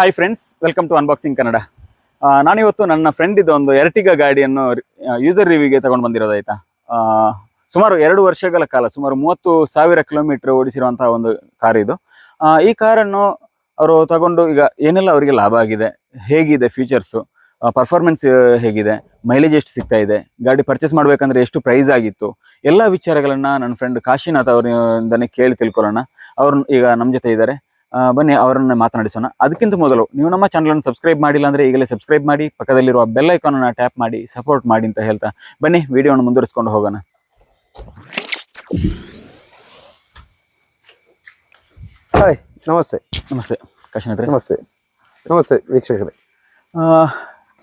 Hi friends welcome to unboxing Kannada ನಾನಿವತ್ತು ನನ್ನ friend ಒಂದು ಎರ್ಟಿಗಾ ಗಾಡಿಯನ್ನು ಯೂಸರ್ ರಿವ್ಯೂಗೆ ತಗೊಂಡು ಬಂದಿರೋದಾಯ್ತಾ ಸುಮಾರು ಎರಡು ವರ್ಷಗಳ ಕಾಲ, ಸುಮಾರು ಮೂವತ್ತು ಸಾವಿರ ಕಿಲೋಮೀಟರ್ ಓಡಿಸಿರುವಂತಹ ಒಂದು ಕಾರ್ ಇದು. ಈ ಕಾರನ್ನು ಅವರು ತಗೊಂಡು ಈಗ ಏನೆಲ್ಲ ಅವರಿಗೆ ಲಾಭ ಆಗಿದೆ, ಹೇಗಿದೆ ಫೀಚರ್ಸು ಪರ್ಫಾರ್ಮೆನ್ಸ್ ಹೇಗಿದೆ ಮೈಲೇಜ್ ಎಷ್ಟು ಸಿಗ್ತಾ ಇದೆ, ಗಾಡಿ ಪರ್ಚೇಸ್ ಮಾಡಬೇಕಂದ್ರೆ ಎಷ್ಟು ಪ್ರೈಸ್ ಆಗಿತ್ತು, ಎಲ್ಲ ವಿಚಾರಗಳನ್ನ ನನ್ನ ಫ್ರೆಂಡ್ ಕಾಶಿನಾಥ್ ಅವರಿಂದನೇ ಕೇಳಿ ತಿಳ್ಕೊಳ್ಳೋಣ. ಅವ್ರು ಈಗ ನಮ್ಮ ಜೊತೆ ಇದ್ದಾರೆ. ಬನ್ನಿ ಅವರನ್ನ ಮಾತನಾಡಿಸೋಣ. ಅದಕ್ಕಿಂತ ಮೊದಲು ನೀವು ನಮ್ಮ ಚಾನಲ್ ಅನ್ನು ಸಬ್ಸ್ಕ್ರೈಬ್ ಮಾಡಿಲ್ಲ ಅಂದ್ರೆ ಈಗಲೇ ಸಬ್ಸ್ಕ್ರೈಬ್ ಮಾಡಿ ಪಕ್ಕದಲ್ಲಿರುವ ಬೆಲ್ ಐಕಾನ್ ಅನ್ನ ಟ್ಯಾಪ್ ಮಾಡಿ ಸಪೋರ್ಟ್ ಮಾಡಿ ಅಂತ ಹೇಳ್ತಾ. ಬನ್ನಿ ವಿಡಿಯೋವನ್ನು ಮುಂದುವರಿಸ್ಕೊಂಡು ಹೋಗೋಣ. ಹಾಯ್ ನಮಸ್ತೆ. ನಮಸ್ತೆ ಕಾಶಿನಾಥ್ ನಮಸ್ತೆ. ನಮಸ್ತೆ ವೀಕ್ಷಕರೇ.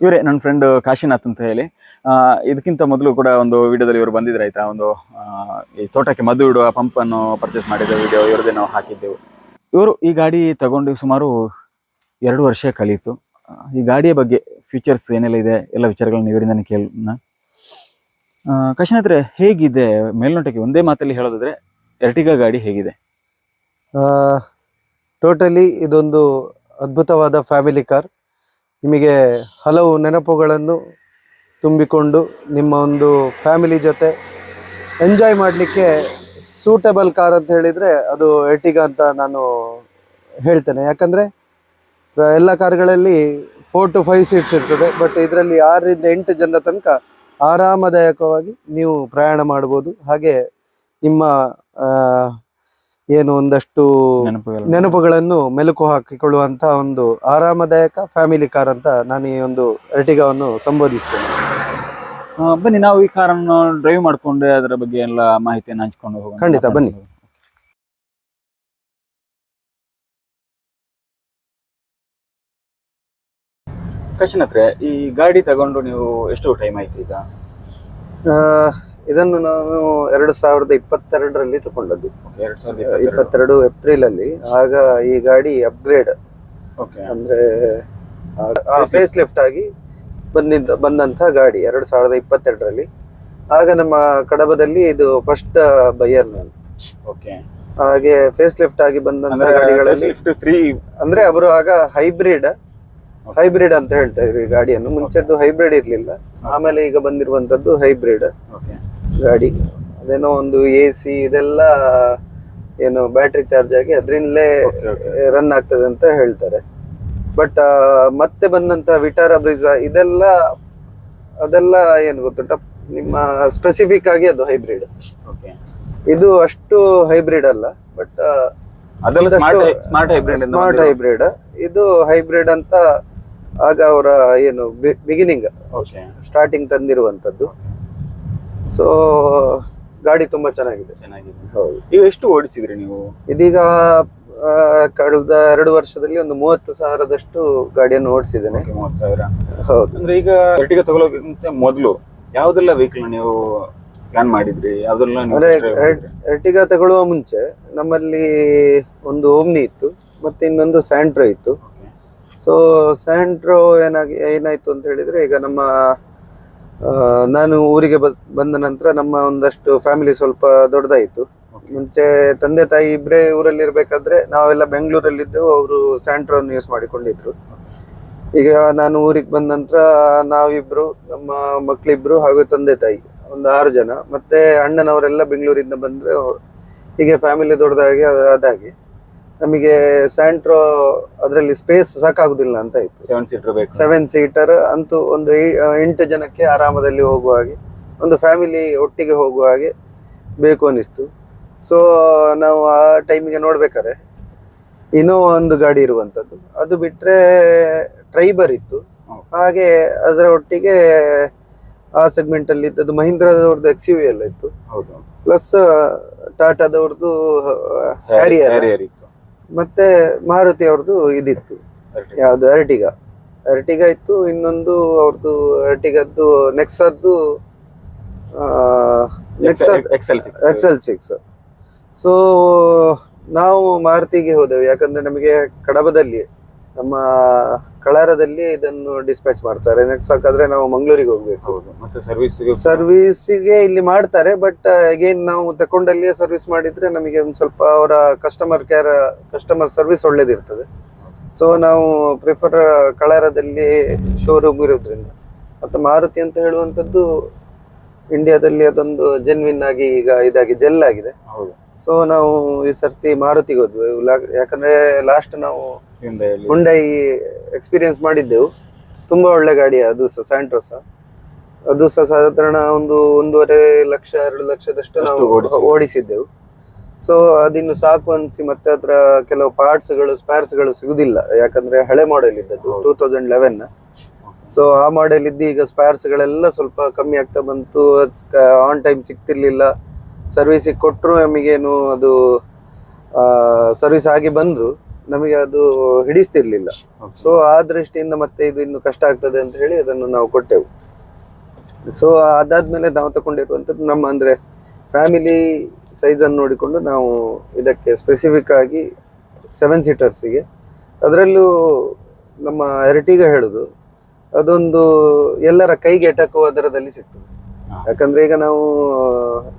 ಇವರೇ ನನ್ನ ಫ್ರೆಂಡ್ ಕಾಶಿನಾಥ್ ಅಂತ ಹೇಳಿ. ಇದಕ್ಕಿಂತ ಮೊದಲು ಕೂಡ ಒಂದು ವಿಡಿಯೋದಲ್ಲಿ ಇವರು ಬಂದಿದ್ರು ಆಯ್ತಾ? ಒಂದು ಈ ತೋಟಕ್ಕೆ ಮದ್ದು ಇಡುವ ಪಂಪನ್ನು ಅನ್ನು ಪರ್ಚೇಸ್ ಮಾಡಿದ ವಿಡಿಯೋ ಇವ್ರದ್ದೇ ನಾವು ಹಾಕಿದ್ದೆವು. ಇವರು ಈ ಗಾಡಿ ತಗೊಂಡು ಸುಮಾರು ಎರಡು ವರ್ಷ ಕಲಿತು. ಈ ಗಾಡಿಯ ಬಗ್ಗೆ ಫೀಚರ್ಸ್ ಏನೆಲ್ಲ ಇದೆ, ಎಲ್ಲ ವಿಚಾರಗಳನ್ನ ಇವರಿಂದನೇ ಕೇಳೋಣ. ಹತ್ರ ಹೇಗಿದೆ? ಮೇಲ್ನೋಟಕ್ಕೆ ಒಂದೇ ಮಾತಲ್ಲಿ ಹೇಳೋದಾದ್ರೆ, ಎರ್ಟಿಗಾ ಗಾಡಿ ಹೇಗಿದೆ? ಟೋಟಲಿ ಇದೊಂದು ಅದ್ಭುತವಾದ ಫ್ಯಾಮಿಲಿ ಕಾರ್ ನಿಮಗೆ ಹಲವು ನೆನಪುಗಳನ್ನು ತುಂಬಿಕೊಂಡು ನಿಮ್ಮ ಒಂದು ಫ್ಯಾಮಿಲಿ ಜೊತೆ ಎಂಜಾಯ್ ಮಾಡಲಿಕ್ಕೆ ಸೂಟಬಲ್ ಕಾರ್ ಅಂತ ಹೇಳಿದರೆ ಅದು ಎಟಿಗ ಅಂತ ನಾನು ಹೇಳ್ತೇನೆ. ಯಾಕಂದರೆ ಎಲ್ಲ ಕಾರ್ಗಳಲ್ಲಿ ಫೋರ್ ಟು ಫೈವ್ ಸೀಟ್ಸ್ ಇರ್ತದೆ. ಬಟ್ ಇದರಲ್ಲಿ ಆರರಿಂದ ಎಂಟು ಜನರ ತನಕ ಆರಾಮದಾಯಕವಾಗಿ ನೀವು ಪ್ರಯಾಣ ಮಾಡ್ಬೋದು ಹಾಗೆ ನಿಮ್ಮ ಏನು ಒಂದಷ್ಟು ನೆನಪುಗಳನ್ನು. ಮೆಲುಕು ಹಾಕಿಕೊಳ್ಳುವಂತಹ ಒಂದು ಆರಾಮದಾಯಕ ಫ್ಯಾಮಿಲಿ ಕಾರ್ ಅಂತ ನಾನು ಈ ಒಂದು ಎರ್ಟಿಗಾವನ್ನು ಸಂಬೋಧಿಸ್ತೇನೆ. ಬನ್ನಿ ನಾವು ಈ ಕಾರನ್ನು ಡ್ರೈವ್ ಮಾಡ್ಕೊಂಡು ಅದರ ಬಗ್ಗೆ ಎಲ್ಲ ಮಾಹಿತಿಯನ್ನು ಹಂಚ್ಕೊಂಡು ಹೋಗೋಣ. ಖಂಡಿತ, ಬನ್ನಿ. ಕಶಿನತ್ರೆ ಈ ಗಾಡಿ ತಗೊಂಡು ನೀವು ಎಷ್ಟು ಟೈಮ್ ಆಯ್ತು ಈಗ? ಆ, ಇದನ್ನು ನಾನು ಎರಡು ಸಾವಿರದ ಇಪ್ಪತ್ತೆರಡರಲ್ಲಿ ತಗೊಂಡದ್ದು. ಎರಡ್ ಸಾವಿರದ ಇಪ್ಪತ್ತೆರಡು. ಏಪ್ರಿಲ್ ಅಲ್ಲಿ ಆಗ ಈ ಗಾಡಿ ಅಪ್ಗ್ರೇಡ್ ಓಕೆ ಅಂದ್ರೆ ಫೇಸ್ ಲಿಫ್ಟ್ ಆಗಿ ಬಂದಿದ್ದ ಬಂದಂತ ಗಾಡಿ ಎರಡು ಸಾವಿರದ ಇಪ್ಪತ್ತೆರಡರಲ್ಲಿ. ಆಗ ನಮ್ಮ ಕಡಬದಲ್ಲಿ ಇದು ಫಸ್ಟ್ ಬೈಯರ್ ನಾನು ಓಕೆ. ಹಾಗೆ ಫೇಸ್ ಲಿಫ್ಟ್ ಆಗಿ ಬಂದಂತ ಗಾಡಿಗಳಲ್ಲಿ ಅಂದ್ರೆ ಅವರು ಆಗ ಹೈಬ್ರಿಡ್ ಹೈಬ್ರಿಡ್ ಅಂತ ಹೇಳ್ತಾ ಇದ್ರು ಈ ಗಾಡಿಯನ್ನು. ಮುಂಚೆದ್ದು ಹೈಬ್ರಿಡ್ ಇರ್ಲಿಲ್ಲ. ಆಮೇಲೆ ಈಗ ಬಂದಿರುವಂತದ್ದು ಹೈಬ್ರಿಡ್ ಓಕೆ ಗಾಡಿ. ಅದೇನೋ ಒಂದು ಎ ಸಿ ಇದೆಲ್ಲ ಏನು ಬ್ಯಾಟ್ರಿ ಚಾರ್ಜ್ ಆಗಿ ಅದರಿಂದಲೇ ರನ್ ಆಗ್ತದೆ ಅಂತ ಹೇಳ್ತಾರೆ. ಬಟ್ ಮತ್ತೆ ಬಂದಂತ ವಿಟಾರ ಬ್ರಿಜಾ ಇದೆಲ್ಲ ಅದೆಲ್ಲ ಏನು ಗೊತ್ತುಂಟ? ನಿಮ್ಮ ಸ್ಪೆಸಿಫಿಕ್ ಆಗಿ ಅದು ಹೈಬ್ರಿಡ್ ಇದು ಅಷ್ಟು ಹೈಬ್ರಿಡ್ ಅಲ್ಲ but smart hybrid smart hybrid ಇದು ಹೈಬ್ರಿಡ್ ಅಂತ ಆಗ ಅವರ ಏನು ಬಿಗಿನಿಂಗ್ ಸ್ಟಾರ್ಟಿಂಗ್ ತಂದಿರುವಂತದ್ದು. ಸೊ ಗಾಡಿ ತುಂಬಾ ಚೆನ್ನಾಗಿದೆ. ಚೆನ್ನಾಗಿದೆ. ಹೌದು. ಈಗ ಎಷ್ಟು ಓಡಿಸಿದ್ರಿ ನೀವು? ಇದೀಗ ಕಳೆದ ಎರಡು ವರ್ಷದಲ್ಲಿ ಒಂದು ಮೂವತ್ತು ಸಾವಿರದಷ್ಟು ಗಾಡಿಯನ್ನು ಓಡಿಸಿದ್ದೇನೆ. ಮೂವತ್ತು ಸಾವಿರ. ಹೌದು. ಅಂದ್ರೆ ಈಗ ಎರ್ಟಿಗ ತಗೊಳ್ಳೋಕ್ಕಿಂತ ಮೊದಲು ಯಾವ್ದೆಲ್ಲ ವೆಹಿಕಲ್ ನೀವು ಪ್ಲಾನ್ ಮಾಡಿದ್ರಿ? ಯಾವ್ದೆಲ್ಲ ಅಂದ್ರೆ ಎರ್ಟಿಗ ತಗೊಳ್ಳುವ ಮುಂಚೆ ನಮ್ಮಲ್ಲಿ ಒಂದು ಓಮ್ನಿ ಇತ್ತು ಮತ್ತೆ ಇನ್ನೊಂದು ಸ್ಯಾಂಟ್ರೋ ಇತ್ತು. ಸೊ ಸ್ಯಾಂಟ್ರೋ ಏನಾಗಿ ಏನಾಯ್ತು ಅಂತ ಹೇಳಿದ್ರೆ ಈಗ ನಮ್ಮ ನಾನು ಊರಿಗೆ ಬಂದ ನಂತರ ನಮ್ಮ ಒಂದಷ್ಟು ಫ್ಯಾಮಿಲಿ ಸ್ವಲ್ಪ ದೊಡ್ಡದಾಯಿತು. ಮುಂಚೆ ತಂದೆ ತಾಯಿ ಇಬ್ಬರೇ ಊರಲ್ಲಿ ಇರಬೇಕಾದ್ರೆ ನಾವೆಲ್ಲ ಬೆಂಗಳೂರಲ್ಲಿದ್ದೆವು ಅವರು ಸ್ಯಾಂಟ್ರೋನ್ ಯೂಸ್ ಮಾಡಿಕೊಂಡಿದ್ರು. ಈಗ ನಾನು ಊರಿಗೆ ಬಂದ ನಂತರ ನಾವಿಬ್ರು ನಮ್ಮ ಮಕ್ಕಳಿಬ್ರು ಹಾಗೂ ತಂದೆ ತಾಯಿ ಒಂದು ಆರು ಜನ ಮತ್ತೆ ಅಣ್ಣನವರೆಲ್ಲ ಬೆಂಗಳೂರಿಂದ ಬಂದರೆ ಹೀಗೆ ಫ್ಯಾಮಿಲಿ ದೊಡ್ಡದಾಗಿ ಅದ್- ಅದಾಗಿ. ನಮಗೆ ಸ್ಯಾಂಟ್ರೋ ಅದರಲ್ಲಿ ಸ್ಪೇಸ್ ಸಾಕಾಗುದಿಲ್ಲ ಅಂತ ಇತ್ತು ಸೆವೆನ್ ಸೀಟರ್ ಬೇಕು. ಸೆವೆನ್ ಸೀಟರ್ ಅಂತೂ ಒಂದು ಎಂಟು ಜನಕ್ಕೆ ಆರಾಮದಲ್ಲಿ ಹೋಗುವ ಹಾಗೆ ಒಂದು ಫ್ಯಾಮಿಲಿ ಒಟ್ಟಿಗೆ ಹೋಗುವ ಹಾಗೆ ಬೇಕು ಅನಿಸ್ತು. ಸೊ ನಾವು ಆ ಟೈಮಿಗೆ ನೋಡ್ಬೇಕಾದ್ರೆ ಇನ್ನೂ ಒಂದು ಗಾಡಿ ಇರುವಂಥದ್ದು ಅದು ಬಿಟ್ರೆ ಟ್ರೈಬರ್ ಇತ್ತು. ಹಾಗೆ ಅದರ ಒಟ್ಟಿಗೆ ಆ ಸೆಗ್ಮೆಂಟ್ ಅಲ್ಲಿ ಇದ್ದದ್ದು ಮಹೀಂದ್ರದವ್ರದ್ದು ಎಕ್ಸ್ ಯು ಎಲ್ಲ ಇತ್ತು. ಪ್ಲಸ್ ಟಾಟಾದವ್ರದ್ದು ಹ್ಯಾರಿಯರ್ ಇತ್ತು. ಮತ್ತೆ ಮಾರುತಿ ಅವ್ರದ್ದು ಇದಿತ್ತು. ಯಾವುದು? ಎರ್ಟಿಗಾ ಎರ್ಟಿಗಾ ಇತ್ತು. ಇನ್ನೊಂದು ಅವ್ರದ್ದು ಅರ್ಟಿಗದ್ದು ನೆಕ್ಸದ್ದು X L. XL six so ನಾವು ಮಾರುತಿಗೆ ಹೋದೆವು. ಯಾಕಂದ್ರೆ ನಮಗೆ ಕಡಬದಲ್ಲಿ ನಮ್ಮ ಕಳಾರದಲ್ಲಿ ಇದನ್ನು ಡಿಸ್ಪ್ಯಾಚ್ ಮಾಡ್ತಾರೆ. ನೆಕ್ಸ್ಟ್ ಹಾಕಾದ್ರೆ ನಾವು ಮಂಗಳೂರಿಗೆ ಹೋಗ್ಬೇಕು. ಮತ್ತೆ ಸರ್ವಿಸ್ಗೆ ಸರ್ವಿಸಿಗೆ ಇಲ್ಲಿ ಮಾಡ್ತಾರೆ ಬಟ್ ಅಗೇನ್ ನಾವು ತಕೊಂಡಲ್ಲಿಯೇ ಸರ್ವಿಸ್ ಮಾಡಿದ್ರೆ ನಮಗೆ ಒಂದು ಸ್ವಲ್ಪ ಅವರ ಕಸ್ಟಮರ್ ಕೇರ್ ಕಸ್ಟಮರ್ ಸರ್ವಿಸ್ ಒಳ್ಳೇದಿರ್ತದೆ. ಸೊ ನಾವು ಪ್ರಿಫರ್ ಕಳಾರದಲ್ಲಿ ಶೋರೂಮ್ ಇರೋದ್ರಿಂದ. ಮತ್ತು ಮಾರುತಿ ಅಂತ ಹೇಳುವಂಥದ್ದು ಇಂಡಿಯಾದಲ್ಲಿ ಅದೊಂದು ಜೆನ್ವಿನ್ ಆಗಿ ಈಗ ಇದಾಗಿ ಜೆಲ್ ಆಗಿದೆ. ಸೊ ನಾವು ಈ ಸರ್ತಿ ಮಾರುತಿಗೆ ಹೋದ್ವಿ. ಯಾಕಂದ್ರೆ ಲಾಸ್ಟ್ ನಾವು ಹುಂಡೈ ಎಕ್ಸ್ಪೀರಿಯನ್ಸ್ ಮಾಡಿದ್ದೆವು. ತುಂಬಾ ಒಳ್ಳೆ ಗಾಡಿ ಅದು ಸಹ ಸ್ಯಾಂಟ್ರೋಸ ಅದು ಸಹ ಸಾಧಾರಣ ಒಂದು ಒಂದೂವರೆ ಲಕ್ಷ ಎರಡು ಲಕ್ಷದಷ್ಟು ನಾವು. ಓಡಿಸಿದ್ದೆವು. ಸೊ ಅದಿನ್ನು ಸಾಕು ಅನ್ಸಿ ಮತ್ತೆ ಅದರ ಕೆಲವು ಪಾರ್ಟ್ಸ್ಗಳು ಸ್ಪೇರ್ಸ್ಗಳು ಸಿಗುದಿಲ್ಲ. ಯಾಕಂದ್ರೆ ಹಳೆ ಮಾಡೆಲ್ ಇದ್ದದ್ದು ಟೂ ತೌಸಂಡ್ ಲೆವೆನ್ ಸೊ ಆ ಮಾಡೆಲ್ ಇದ್ದು ಈಗ ಸ್ಪೈರ್ಸ್ಗಳೆಲ್ಲ ಸ್ವಲ್ಪ ಕಮ್ಮಿ ಆಗ್ತಾ ಬಂತು. On time ಸಿಗ್ತಿರ್ಲಿಲ್ಲ. ಸರ್ವಿಸಿಗೆ ಕೊಟ್ಟರು ನಮಗೇನು ಅದು ಸರ್ವಿಸ್ ಆಗಿ ಬಂದ್ರು. ನಮಗೆ ಅದು ಹಿಡಿಸ್ತಿರ್ಲಿಲ್ಲ. ಸೊ ಆ ದೃಷ್ಟಿಯಿಂದ ಮತ್ತೆ ಇದು ಇನ್ನು ಕಷ್ಟ ಆಗ್ತದೆ ಅಂತ ಹೇಳಿ ಅದನ್ನು ನಾವು ಕೊಟ್ಟೆವು. ಸೊ ಅದಾದ್ಮೇಲೆ ನಾವು ತಗೊಂಡಿರುವಂಥದ್ದು ನಮ್ಮ ಅಂದ್ರೆ ಫ್ಯಾಮಿಲಿ ಸೈಜನ್ನು ಅನ್ನು ನೋಡಿಕೊಂಡು ನಾವು ಇದಕ್ಕೆ ಸ್ಪೆಸಿಫಿಕ್ ಆಗಿ ಸೆವೆನ್ ಸೀಟರ್ಸಿಗೆ ಅದರಲ್ಲೂ ನಮ್ಮ ಎರಟಿಗ ಹೇಳುದು ಅದೊಂದು ಎಲ್ಲರ ಕೈಗೆ ಎಟಕುವ ದರದಲ್ಲಿ ಸಿಗ್ತದೆ. ಯಾಕಂದ್ರೆ ಈಗ ನಾವು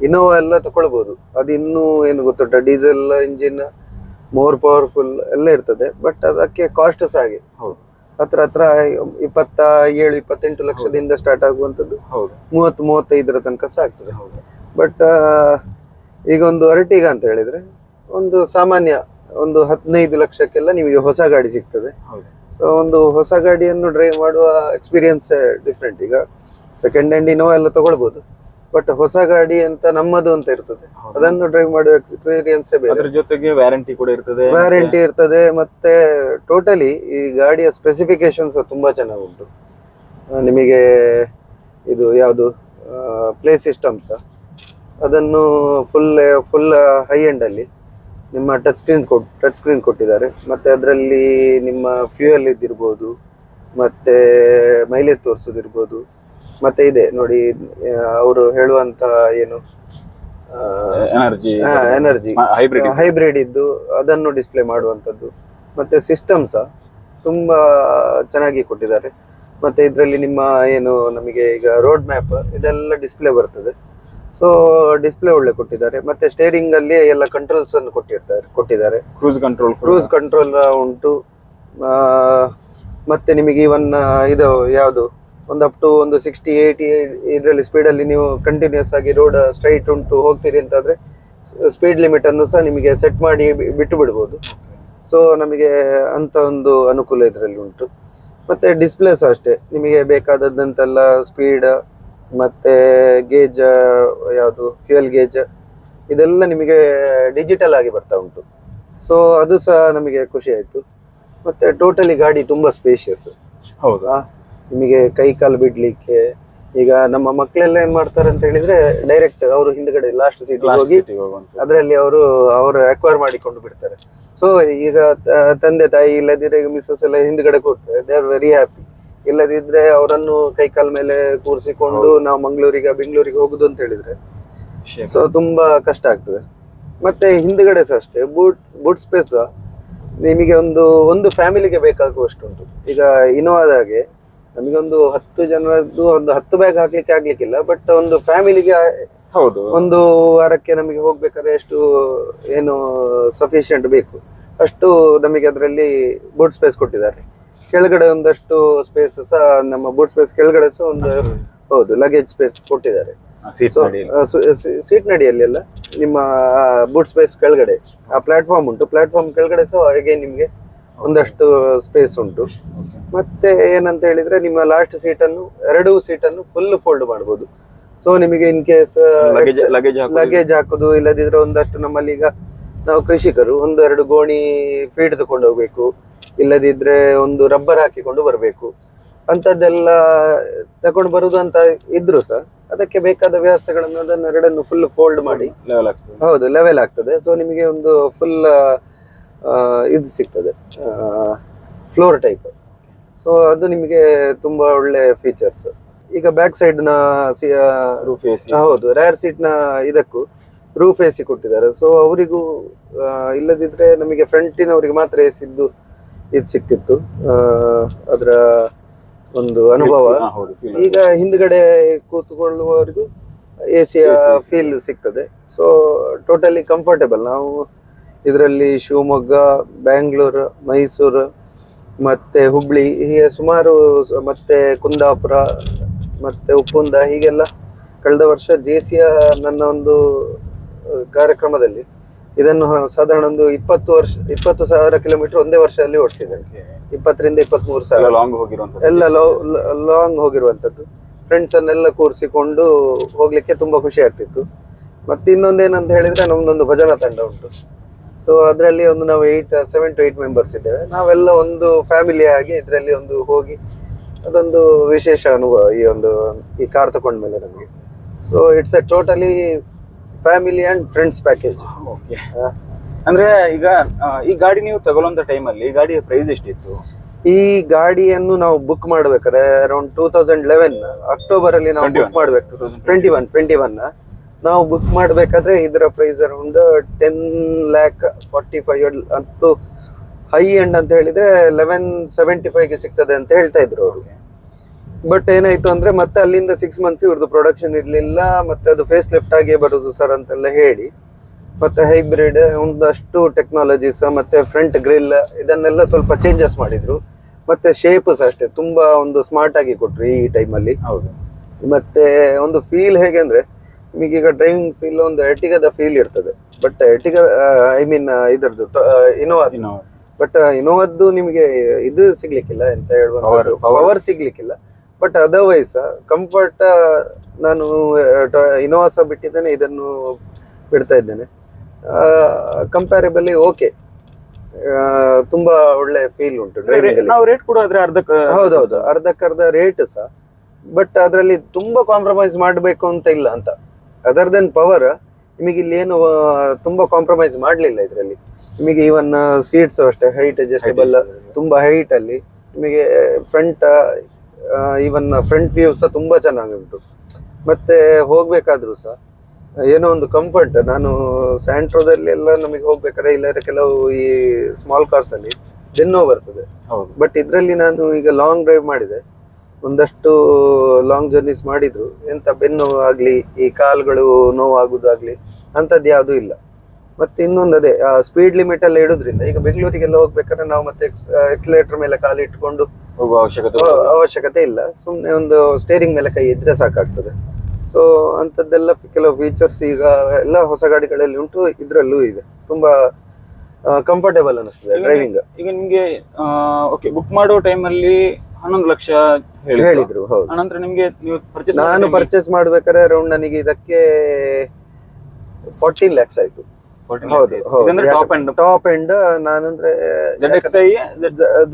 ಇನೋವಾ ಎಲ್ಲ ತಗೊಳ್ಬಹುದು ಅದು ಇನ್ನೂ ಏನು ಗೊತ್ತುಂಟ ಡೀಸೆಲ್ ಇಂಜಿನ್ ಮೋರ್ ಪವರ್ಫುಲ್ ಎಲ್ಲ ಇರ್ತದೆ. ಬಟ್ ಅದಕ್ಕೆ ಕಾಸ್ಟ್ ಸಹ ಹಾಗೆ. ಹತ್ರ ಹತ್ರ ಇಪ್ಪತ್ತ ಏಳು ಇಪ್ಪತ್ತೆಂಟು ಲಕ್ಷದಿಂದ ಸ್ಟಾರ್ಟ್ ಆಗುವಂಥದ್ದು ಮೂವತ್ತು ಮೂವತ್ತೈದರ ತನಕ ಸಹ ಆಗ್ತದೆ. ಹೌದು. ಬಟ್ ಈಗ ಒಂದು ಅರ್ಟಿಗ ಅಂತ ಹೇಳಿದ್ರೆ ಒಂದು ಸಾಮಾನ್ಯ ಒಂದು ಹದಿನೈದು ಲಕ್ಷಕ್ಕೆಲ್ಲ ನಿಮಗೆ ಹೊಸ ಗಾಡಿ ಸಿಗ್ತದೆ. ಸೊ ಒಂದು ಹೊಸ ಗಾಡಿಯನ್ನು ಡ್ರೈವ್ ಮಾಡುವ ಎಕ್ಸ್ಪೀರಿಯನ್ಸ್ ಡಿಫ್ರೆಂಟ್ ಈಗ ಸೆಕೆಂಡ್ ಹ್ಯಾಂಡ್ ಇನೋವಾ ಎಲ್ಲ ತಗೊಳ್ಬಹುದು ಬಟ್ ಹೊಸ ಗಾಡಿ ಅಂತ ನಮ್ಮದು ಅಂತ ಇರ್ತದೆ. ಅದನ್ನು ಡ್ರೈವ್ ಮಾಡುವ ಎಕ್ಸ್ಪೀರಿಯನ್ಸ್ ಅದ್ರ ಜೊತೆಗೆ ವ್ಯಾರಂಟಿ ಕೂಡ ಇರ್ತದೆ. ವ್ಯಾರಂಟಿ ಇರ್ತದೆ. ಮತ್ತೆ ಟೋಟಲಿ ಈ ಗಾಡಿಯ ಸ್ಪೆಸಿಫಿಕೇಶನ್ಸ್ ತುಂಬಾ ಚೆನ್ನಾಗಿ ಉಂಟು ನಿಮಗೆ ಇದು ಯಾವುದು? ಪ್ಲೇ ಸಿಸ್ಟಮ್ಸ್ ಅದನ್ನು ಫುಲ್ ಫುಲ್ ಹೈ ಎಂಡ್ ಅಲ್ಲಿ. ನಿಮ್ಮ ಟಚ್ ಸ್ಕ್ರೀನ್ ಕೊಟ್ ಟಚ್ ಸ್ಕ್ರೀನ್ ಕೊಟ್ಟಿದ್ದಾರೆ. ಮತ್ತೆ ಅದರಲ್ಲಿ ನಿಮ್ಮ ಫ್ಯೂಯಲ್ ಇದ್ದಿರ್ಬೋದು ಮತ್ತೆ ಮೈಲೇಜ್ ತೋರಿಸೋದಿರ್ಬೋದು. ಮತ್ತೆ ಇದೆ ನೋಡಿ ಅವರು ಹೇಳುವಂಥ ಏನು ಎನರ್ಜಿ ಎನರ್ಜಿ ಹೈಬ್ರಿಡ್ ಹೈಬ್ರಿಡ್ ಇದ್ದು. ಅದನ್ನು ಡಿಸ್ಪ್ಲೇ ಮಾಡುವಂಥದ್ದು. ಮತ್ತೆ ಸಿಸ್ಟಮ್ ಸಹ ತುಂಬಾ ಚೆನ್ನಾಗಿ ಕೊಟ್ಟಿದ್ದಾರೆ. ಮತ್ತೆ ಇದರಲ್ಲಿ ನಿಮ್ಮ ಏನು ನಮಗೆ ಈಗ ರೋಡ್ ಮ್ಯಾಪ್ ಇದೆಲ್ಲ ಡಿಸ್ಪ್ಲೇ ಬರ್ತದೆ. ಸೊ ಡಿಸ್ಪ್ಲೇ ಒಳ್ಳೆ ಕೊಟ್ಟಿದ್ದಾರೆ. ಮತ್ತೆ ಸ್ಟೇರಿಂಗ್ ಅಲ್ಲಿ ಎಲ್ಲ ಕಂಟ್ರೋಲ್ಸ್ ಅನ್ನು ಕೊಟ್ಟಿರ್ತಾರೆ ಕೊಟ್ಟಿದ್ದಾರೆ. ಕ್ರೂಸ್ ಕಂಟ್ರೋಲ್ ಕ್ರೂಸ್ ಕಂಟ್ರೋಲ್ ಉಂಟು. ಆ, ಮತ್ತೆ ನಿಮಗೆ ಇವನ್ ಇದು ಯಾವುದು? ಒಂದು ಅಪ್ ಟು ಒಂದು ಸಿಕ್ಸ್ಟಿ ಏಯ್ಟಿ ಇದರಲ್ಲಿ ಸ್ಪೀಡಲ್ಲಿ ನೀವು ಕಂಟಿನ್ಯೂಸ್ ಆಗಿ ರೋಡ್ ಸ್ಟ್ರೈಟ್ ಉಂಟು ಹೋಗ್ತೀರಿ ಅಂತಂದ್ರೆ ಸ್ಪೀಡ್ ಲಿಮಿಟ್ ಅನ್ನು ಸಹ ನಿಮಗೆ ಸೆಟ್ ಮಾಡಿ ಬಿ- ಬಿಟ್ಟು ಬಿಡ್ಬೋದು. ಸೊ ನಮಗೆ ಅಂತ ಒಂದು ಅನುಕೂಲ ಇದರಲ್ಲಿ ಉಂಟು. ಮತ್ತೆ ಡಿಸ್ಪ್ಲೇಸ್ ಅಷ್ಟೇ. ನಿಮಗೆ ಬೇಕಾದದ್ದಂತೆಲ್ಲ ಸ್ಪೀಡ್ ಮತ್ತೆ ಗೇಜ್ ಯಾವುದು ಫ್ಯೂಯಲ್ ಗೇಜ್ ಇದೆಲ್ಲ ನಿಮಗೆ ಡಿಜಿಟಲ್ ಆಗಿ ಬರ್ತಾ ಉಂಟು. ಸೊ ಅದು ಸಹ ನಮಗೆ ಖುಷಿ ಆಯ್ತು. ಮತ್ತೆ ಟೋಟಲಿ ಗಾಡಿ ತುಂಬಾ ಸ್ಪೇಷಿಯಸ್ ಹೌದಾ. ನಿಮಗೆ ಕೈ ಕಾಲು ಬಿಡ್ಲಿಕ್ಕೆ ಈಗ ನಮ್ಮ ಮಕ್ಕಳೆಲ್ಲ ಏನ್ ಮಾಡ್ತಾರೆ ಅಂತ ಹೇಳಿದ್ರೆ ಡೈರೆಕ್ಟ್ ಅವರು ಹಿಂದ್ಗಡೆ ಲಾಸ್ಟ್ ಸೀಟ್ ಹೋಗಿ ಅದರಲ್ಲಿ ಅವರು ಅವರು ಅಕ್ವೈರ್ ಮಾಡಿಕೊಂಡು ಬಿಡ್ತಾರೆ. ಸೊ ಈಗ ತಂದೆ ತಾಯಿ ಇಲ್ಲದಿದ್ರೆ ಮಿಸ್ಸಸ್ ಎಲ್ಲ ಹಿಂದ್ಗಡೆ ಕೊಟ್ಟರೆ ದೇ ಆರ್ ವೆರಿ ಹ್ಯಾಪಿ ಇಲ್ಲದಿದ್ರೆ ಅವರನ್ನು ಕೈ ಕಾಲ ಮೇಲೆ ಕೂರಿಸಿಕೊಂಡು ನಾವು ಮಂಗಳೂರಿಗೆ ಬೆಂಗಳೂರಿಗೆ ಹೋಗುದು ಅಂತ ಹೇಳಿದ್ರೆ. ಸೊ ತುಂಬಾ ಕಷ್ಟ ಆಗ್ತದೆ. ಮತ್ತೆ ಹಿಂದ್ಗಡೆ ಸಹ ಅಷ್ಟೇ ಬೂಟ್ ಬೂಟ್ ಸ್ಪೇಸ್ ನಿಮಗೆ ಒಂದು ಒಂದು ಫ್ಯಾಮಿಲಿಗೆ ಬೇಕಾಗುವಷ್ಟು ಉಂಟು. ಈಗ ಇನೋವಾದಾಗೆ ನಮಗೆ ಒಂದು ಹತ್ತು ಜನರದ್ದು ಒಂದು ಹತ್ತು ಬ್ಯಾಗ್ ಹಾಕ್ಲಿಕ್ಕೆ ಆಗ್ಲಿಕ್ಕಿಲ್ಲ ಬಟ್ ಒಂದು ಫ್ಯಾಮಿಲಿಗೆ ಹೌದು. ಒಂದು ವಾರಕ್ಕೆ ನಮಗೆ ಹೋಗ್ಬೇಕಾದ್ರೆ ಎಷ್ಟು ಏನು ಸಫಿಶಿಯಂಟ್ ಬೇಕು. ಅಷ್ಟು ನಮಗೆ ಅದರಲ್ಲಿ ಬೂಟ್ ಸ್ಪೇಸ್ ಕೊಟ್ಟಿದ್ದಾರೆ. ಕೆಳಗಡೆ ಒಂದಷ್ಟು ಸ್ಪೇಸ್ ಸಹ ನಮ್ಮ ಬೂಟ್ ಸ್ಪೇಸ್ ಕೆಳಗಡೆ ಸಹ ಒಂದು ಹೌದು ಲಗೇಜ್ ಸ್ಪೇಸ್ ಕೊಟ್ಟಿದ್ದಾರೆ. ಸೀಟ್ ನಡಿಯಲ್ಲಿ ಅಲ್ಲ ನಿಮ್ಮ ಬೂಟ್ ಸ್ಪೇಸ್ ಕೆಳಗಡೆ. ಆ ಪ್ಲಾಟ್ಫಾರ್ಮ್ ಉಂಟು. ಪ್ಲಾಟ್ಫಾರ್ಮ್ ಕೆಳಗಡೆ ಸಹ ಹಾಗೆ ನಿಮ್ಗೆ ಒಂದಷ್ಟು ಸ್ಪೇಸ್ ಉಂಟು. ಮತ್ತೆ ಏನಂತ ಹೇಳಿದ್ರೆ ನಿಮ್ಮ ಲಾಸ್ಟ್ ಸೀಟ್ ಅನ್ನು ಎರಡು ಸೀಟ್ ಅನ್ನು ಫುಲ್ ಫೋಲ್ಡ್ ಮಾಡಬಹುದು ಸೊ ನಿಮಗೆ ಇನ್ ಕೇಸ್ ಲಗೇಜ್ ಹಾಕುದು. ಇಲ್ಲದಿದ್ರೆ ಒಂದಷ್ಟು ನಮ್ಮಲ್ಲಿ ಈಗ ನಾವು ಕೃಷಿಕರು ಒಂದು ಎರಡು ಗೋಣಿ ಫೀಡ್ ತಕೊಂಡು ಹೋಗ್ಬೇಕು. ಇಲ್ಲದಿದ್ರೆ ಒಂದು ರಬ್ಬರ್ ಹಾಕಿಕೊಂಡು ಬರಬೇಕು. ಅಂತದ್ದೆಲ್ಲ ತಕೊಂಡು ಬರುದು ಅಂತ ಇದ್ರು ಸಹ. ಅದಕ್ಕೆ ಬೇಕಾದ ವ್ಯವಸ್ಥೆಗಳನ್ನು ಅದನ್ನ ಎರಡನ್ನು ಫುಲ್ ಫೋಲ್ಡ್ ಮಾಡಿ. ಹೌದು ಲೆವೆಲ್ ಆಗ್ತದೆ. ಸೊ ನಿಮಗೆ ಒಂದು ಫುಲ್ ಇದು ಸಿಗ್ತದೆ. ಫ್ಲೋರ್ ಟೈಪ್ ಸೊ ಅದು ನಿಮಗೆ ತುಂಬಾ ಒಳ್ಳೆ ಫೀಚರ್ಸ್ ಈಗ ಬ್ಯಾಕ್ ಸೈಡ್ನ ಹೌದು ರೇರ್ ಸೀಟ್ನ ಇದಕ್ಕೂ ರೂಫ್ ಎಸಿ ಕೊಟ್ಟಿದ್ದಾರೆ. ಸೊ ಅವರಿಗೂ ಇಲ್ಲದಿದ್ರೆ ನಮಗೆ ಫ್ರಂಟಿನವರಿಗೆ ಮಾತ್ರ ಎಸಿ ಇದ್ದು ಇದು ಸಿಕ್ತಿತ್ತು. ಅದರ ಒಂದು ಅನುಭವ. ಈಗ ಹಿಂದ್ಗಡೆ ಕೂತ್ಕೊಳ್ಳುವವರಿಗೂ ಎ ಸಿಯ ಫೀಲ್ ಸಿಗ್ತದೆ. ಸೊ ಟೋಟಲಿ ಕಂಫರ್ಟೇಬಲ್ ನಾವು ಇದರಲ್ಲಿ ಶಿವಮೊಗ್ಗ ಬ್ಯಾಂಗ್ಳೂರು ಮೈಸೂರು ಮತ್ತೆ ಹುಬ್ಳಿ ಹೀಗೆ ಸುಮಾರು ಮತ್ತೆ ಕುಂದಾಪುರ ಮತ್ತೆ ಉಪ್ಪುಂದ ಹೀಗೆಲ್ಲ ಕಳೆದ ವರ್ಷ ಜೇಸಿಯ ನನ್ನ ಒಂದು ಕಾರ್ಯಕ್ರಮದಲ್ಲಿ ಇದನ್ನು ಸಾಧಾರಣ ಒಂದು ಇಪ್ಪತ್ತು ವರ್ಷ ಇಪ್ಪತ್ತು ಸಾವಿರ ಕಿಲೋಮೀಟರ್ ಒಂದೇ ವರ್ಷದಲ್ಲಿ ಓಡಿಸಿದೆ. ಇಪ್ಪತ್ತರಿಂದ ಇಪ್ಪತ್ಮೂರು ಸಾವಿರ. ಲಾಂಗ್ ಹೋಗಿರುವಂತದ್ದು ಎಲ್ಲ ಲಾಂಗ್ ಹೋಗಿರುವಂತದ್ದು ಫ್ರೆಂಡ್ಸ್ ಅನ್ನೆಲ್ಲ ಕೂರಿಸಿಕೊಂಡು ಹೋಗ್ಲಿಕ್ಕೆ ತುಂಬಾ ಖುಷಿ ಆಗ್ತಿತ್ತು. ಮತ್ತೆ ಇನ್ನೊಂದೇನಂತ ಹೇಳಿದ್ರೆ ನಮ್ದೊಂದು ಭಜನಾ ತಂಡ ಉಂಟು. ಸೊ ಅದರಲ್ಲಿ ಒಂದು ನಾವು eight seven to eight members ಇದ್ದೇವೆ. ನಾವೆಲ್ಲ ಒಂದು ಫ್ಯಾಮಿಲಿ ಆಗಿ ಇದರಲ್ಲಿ ಒಂದು ಹೋಗಿ ಅದೊಂದು ವಿಶೇಷ ಅನುಭವ ಈ ಒಂದು ಈ ಕಾರ್ ತಕೊಂಡ್ಮೇಲೆ ನಮಗೆ. So it's a totally family and friends package okay ಅಂದ್ರೆ ಈಗ ಆ, ಈ ಗಾಡಿ ನೀವು ತಗೊಳ್ಳೋ ಟೈಮಲ್ಲಿ ಈ ಗಾಡಿಯ ಪ್ರೈಸ್ ಎಷ್ಟಿತ್ತು? ಈ ಗಾಡಿಯನ್ನು ನಾವು ಬುಕ್ ಮಾಡ್ಬೇಕಾದ್ರೆ around two thousand eleven October ಅಲ್ಲಿ ನಾವು 21. ಬುಕ್ ಮಾಡ್ಬೇಕು. ಟ್ವೆಂಟಿ ಒನ್ ಟ್ವೆಂಟಿ ಒನ್ ನಾವು ಬುಕ್ ಮಾಡ್ಬೇಕಾದ್ರೆ ಇದರ price around ten lakh forty five up high end ಅಂತ ಹೇಳಿದ್ರೆ ಲೆವೆನ್ ಸೆವೆಂಟಿ ಫೈವ್ಗೆ ಸಿಗ್ತದೆ ಅಂತ ಹೇಳ್ತಾ ಇದ್ರು ಅವರು. ಬಟ್ ಏನಾಯ್ತು ಅಂದ್ರೆ ಮತ್ತೆ ಅಲ್ಲಿಂದ ಸಿಕ್ಸ್ ಮಂತ್ಸ್ ಇವ್ರದ್ದು ಪ್ರೊಡಕ್ಷನ್ ಇರಲಿಲ್ಲ ಮತ್ತೆ ಅದು ಫೇಸ್ ಲಿಫ್ಟ್ ಆಗೇ ಬರುದು ಸರ್ ಅಂತೆಲ್ಲ ಹೇಳಿ. ಮತ್ತೆ ಹೈಬ್ರಿಡ್ ಒಂದಷ್ಟು ಟೆಕ್ನಾಲಜೀಸ್ ಮತ್ತೆ ಫ್ರಂಟ್ ಗ್ರಿಲ್ ಇದನ್ನೆಲ್ಲ ಸ್ವಲ್ಪ ಚೇಂಜಸ್ ಮಾಡಿದ್ರು. ಮತ್ತೆ ಶೇಪ್ಸ್ ಅಷ್ಟೇ ತುಂಬಾ ಒಂದು ಸ್ಮಾರ್ಟ್ ಆಗಿ ಕೊಟ್ರು ಈ ಟೈಮಲ್ಲಿ ಹೌದು. ಮತ್ತೆ ಒಂದು ಫೀಲ್ ಹೇಗೆ ಅಂದ್ರೆ ನಿಮಗೆ ಈಗ ಡ್ರೈವಿಂಗ್ ಫೀಲ್ ಒಂದು ಎಟಿಗದ ಫೀಲ್ ಇರ್ತದೆ. ಬಟ್ ಎಟಿಗ ಐ ಮೀನ್ ಇದರದ್ದು ಇನೋವಾ ಬಟ್ ಇನೋವಾದ್ದು ನಿಮಗೆ ಇದು ಸಿಗ್ಲಿಕ್ಕಿಲ್ಲ ಎಂತ ಹೇಳ್ಬೋದು. ಪವರ್ ಸಿಗ್ಲಿಕ್ಕಿಲ್ಲ. ಬಟ್ ಅದರ್ವೈಸ್ ಕಂಫರ್ಟ್ ನಾನು ಇನೋವಾಸ ಬಿಟ್ಟಿದ್ದೇನೆ ಇದನ್ನು ಬಿಡ್ತಾ ಇದ್ದೇನೆ. ಕಂಪ್ಯಾರಿಬಲಿ ಓಕೆ ತುಂಬಾ ಒಳ್ಳೆ ಫೀಲ್ ಉಂಟು ನಾವು ರೇಟ್ ಕೂಡ ಆದ್ರೆ ಅರ್ಧಕ್ಕೆ ಹೌದೌದು ಅರ್ಧಕ್ಕರ್ಧ ರೇಟ್ ಸಹ. ಬಟ್ ಅದರಲ್ಲಿ ತುಂಬಾ ಕಾಂಪ್ರಮೈಸ್ ಮಾಡಬೇಕು ಅಂತ ಇಲ್ಲ ಅಂತ. ಅದರ್ ದೆನ್ ಪವರ್ ನಿಮಗೆ ಇಲ್ಲಿ ಏನು ತುಂಬಾ ಕಾಂಪ್ರಮೈಸ್ ಮಾಡಲಿಲ್ಲ ಇದರಲ್ಲಿ. ನಿಮಗೆ ಈವನ್ ಸೀಟ್ಸ್ ಅಷ್ಟೇ ಹೈಟ್ ಅಡ್ಜಸ್ಟೇಬಲ್ ತುಂಬಾ ಹೈಟ್ ಅಲ್ಲಿ. ನಿಮಗೆ ಫ್ರಂಟ್ ಇವನ್ ಫ್ರಂಟ್ ವ್ಯೂ ಸಹ ತುಂಬಾ ಚೆನ್ನಾಗಿ ಉಂಟು ಮತ್ತೆ ಹೋಗ್ಬೇಕಾದ್ರೂ ಸಹ ಏನೋ ಒಂದು ಕಂಫರ್ಟ್ ನಾನು ಸ್ಯಾಂಟ್ರೋದಲ್ಲಿ ಎಲ್ಲ ನಮಗೆ ಹೋಗ್ಬೇಕಾದ್ರೆ ಇಲ್ಲಾದ್ರೆ ಕೆಲವು ಈ ಸ್ಮಾಲ್ ಕಾರ್ಸ್ ಅಲ್ಲಿ ಜೆನ್ನೋ ಬರ್ತದೆ. ಹೌದು. ಬಟ್ ಇದರಲ್ಲಿ ನಾನು ಈಗ ಲಾಂಗ್ ಡ್ರೈವ್ ಮಾಡಿದೆ. ಒಂದಷ್ಟು ಲಾಂಗ್ ಜರ್ನೀಸ್ ಮಾಡಿದ್ರು. ಎಂತ ಬೆನ್ನು ಆಗ್ಲಿ ಈ ಕಾಲುಗಳು ನೋವಾಗುದಾಗ್ಲಿ ಅಂತದ್ದು ಯಾವುದು ಇಲ್ಲ. ಮತ್ತೆ ಇನ್ನೊಂದು ಅದೇ ಸ್ಪೀಡ್ ಲಿಮಿಟ್ ಎಲ್ಲ ಇಡೋದ್ರಿಂದ ಈಗ ಬೆಂಗಳೂರಿಗೆಲ್ಲ ಹೋಗ್ಬೇಕಾದ್ರೆ ನಾವು ಮತ್ತೆ ಎಕ್ಸಲೇಟರ್ ಮೇಲೆ ಕಾಲು ಇಟ್ಕೊಂಡು ಹೋಗುವ ಅವಶ್ಯಕತೆ ಅವಶ್ಯಕತೆ ಇಲ್ಲ. ಸುಮ್ಮನೆ ಒಂದು ಸ್ಟೇರಿಂಗ್ ಮೇಲೆ ಕೈ ಇದ್ರೆ ಸಾಕಾಗ್ತದೆ. ಸೊ ಅಂಥದ್ದೆಲ್ಲ ಕೆಲವು ಫೀಚರ್ಸ್ ಈಗ ಎಲ್ಲ ಹೊಸ ಗಾಡಿಗಳಲ್ಲಿ ಉಂಟು ಇದ್ರಲ್ಲೂ ಇದೆ. ತುಂಬಾ ಕಂಫರ್ಟೇಬಲ್ ಅನಿಸ್ತದೆ ಡ್ರೈವಿಂಗ್ ಈಗ ನಿಮಗೆ ಓಕೆ ಬುಕ್ ಮಾಡೋ ಟೈಮಲ್ಲಿ ಹನ್ನೊಂದು ಲಕ್ಷ ಹೇಳಿ ಹೇಳಿದ್ರು ಹೌದು. ಅನಂತರ ನಿಮ್ಗೆ ನೀವು ಪರ್ಚೇಸ್ ನಾನು ಪರ್ಚೇಸ್ ಮಾಡ್ಬೇಕಾದ್ರೆ ಅರೌಂಡ್ ನನಗೆ ಇದಕ್ಕೆ ಫೋರ್ಟೀನ್ ಲ್ಯಾಕ್ಸ್ ಆಯ್ತು. ಹೌದು ಇದಂದ್ರೆ top end ನಾನಂದ್ರೆ Z X I